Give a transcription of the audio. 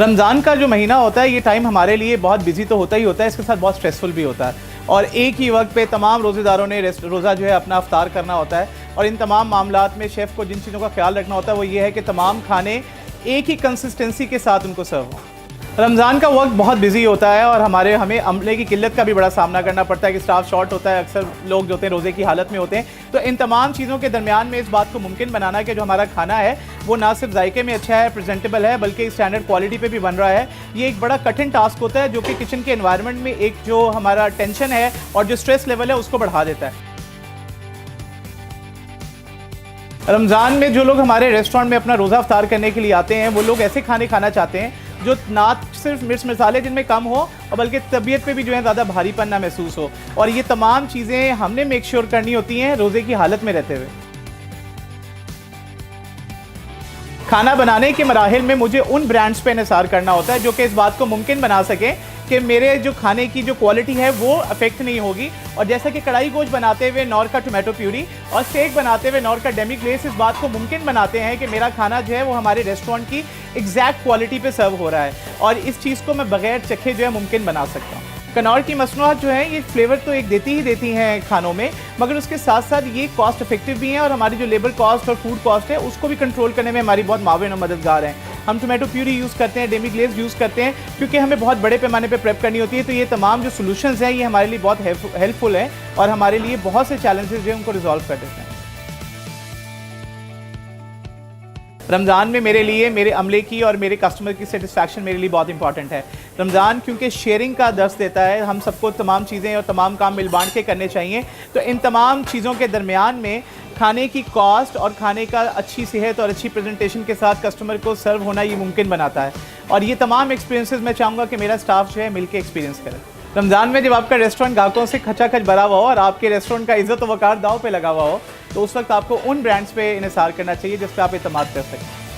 रमज़ान का जो महीना होता है, ये टाइम हमारे लिए बहुत बिज़ी तो होता ही होता है, इसके साथ बहुत स्ट्रेसफुल भी होता है। और एक ही वक्त पे तमाम रोज़ेदारों ने रोज़ा जो है अपना अफ्तार करना होता है। और इन तमाम मामला में शेफ़ को जिन चीज़ों का ख्याल रखना होता है, वो ये है कि तमाम खाने एक ही कंसिस्टेंसी के साथ उनको सर्व हों। रमज़ान का वक्त बहुत बिज़ी होता है और हमारे, हमें अमले की किल्लत का भी बड़ा सामना करना पड़ता है कि स्टाफ शॉर्ट होता है, अक्सर लोग जो होते हैं रोज़े की हालत में होते हैं। तो इन तमाम चीज़ों के दरमियान में इस बात को मुमकिन बनाना कि जो हमारा खाना है, वो ना सिर्फ़ जायके में अच्छा है प्रेजेंटेबल है, बल्कि स्टैंडर्ड क्वालिटी पे भी बन रहा है। ये एक बड़ा कठिन टास्क होता है जो कि किचन के इन्वायरमेंट में एक जो हमारा टेंशन है और जो स्ट्रेस लेवल है, उसको बढ़ा देता है। रमज़ान में जो लोग हमारे रेस्टोरेंट में अपना रोज़ा अफ्तार करने के लिए आते हैं, वो लोग ऐसे खाने खाना चाहते हैं जो ना सिर्फ़ मिर्च मसाले जिनमें कम हो, और बल्कि तबीयत पे भी जो है ज़्यादा भारीपन ना महसूस हो। और ये तमाम चीज़ें हमने मेक श्योर करनी होती हैं रोज़े की हालत में रहते हुए। खाना बनाने के मराहल में मुझे उन ब्रांड्स पे इसार करना होता है जो कि इस बात को मुमकिन बना सकें कि मेरे जो खाने की जो क्वालिटी है, वो अफेक्ट नहीं होगी। और जैसा कि कढ़ाई गोश्त बनाते हुए नॉर का टोमेटो प्यूरी और स्टेक बनाते हुए नॉर का डेमी ग्लेस इस बात को मुमकिन बनाते हैं कि मेरा खाना जो है, वो हमारे रेस्टोरेंट की एग्जैक्ट क्वालिटी पे सर्व हो रहा है। और इस चीज़ को मैं बगैर चखे जो है, मुमकिन बना सकता हूँ। कनौर की मसनूआत जो है, ये फ्लेवर तो एक देती ही देती हैं खानों में, मगर उसके साथ साथ ये कॉस्ट इफ़ेक्टिव भी हैं और हमारी जो लेबर कॉस्ट और फ़ूड कॉस्ट है, उसको भी कंट्रोल करने में हमारी बहुत माविन और मददगार हैं। हम टोमेटो प्यूरी यूज़ करते हैं डेमी ग्लेज यूज़ करते हैं, क्योंकि हमें बहुत बड़े पैमाने पर प्रेप करनी होती है। तो ये तमाम जो सोल्यूशंस हैं, ये हमारे लिए बहुत हेल्पफुल हैं और हमारे लिए बहुत से चैलेंजेस हैं, उनको रिजॉल्व कर देते हैं। रमज़ान में मेरे लिए, मेरे अमले की और मेरे कस्टमर की सेटिस्फैक्शन मेरे लिए बहुत इंपॉर्टेंट है। रमज़ान क्योंकि शेयरिंग का दर्श देता है, हम सबको तमाम चीज़ें और तमाम काम मिल बांट के करने चाहिए। तो इन तमाम चीज़ों के दरमियान में खाने की कॉस्ट और खाने का अच्छी सेहत और अच्छी प्रेजेंटेशन के साथ कस्टमर को सर्व होना ये मुमकिन बनाता है। और ये तमाम एक्सपीरियंसेस मैं चाहूँगा कि मेरा स्टाफ जो है मिलकर एक्सपीरियंस करे। रमज़ान में जब आपका रेस्टोरेंट गाहकों से खचाखच भरा हुआ हो और आपके रेस्टोरेंट का इज़्ज़त वकार दाव पर लगा हुआ हो तो उस वक्त आपको उन ब्रांड्स पर इसार करना चाहिए जिस पर आप इतम कर सकें।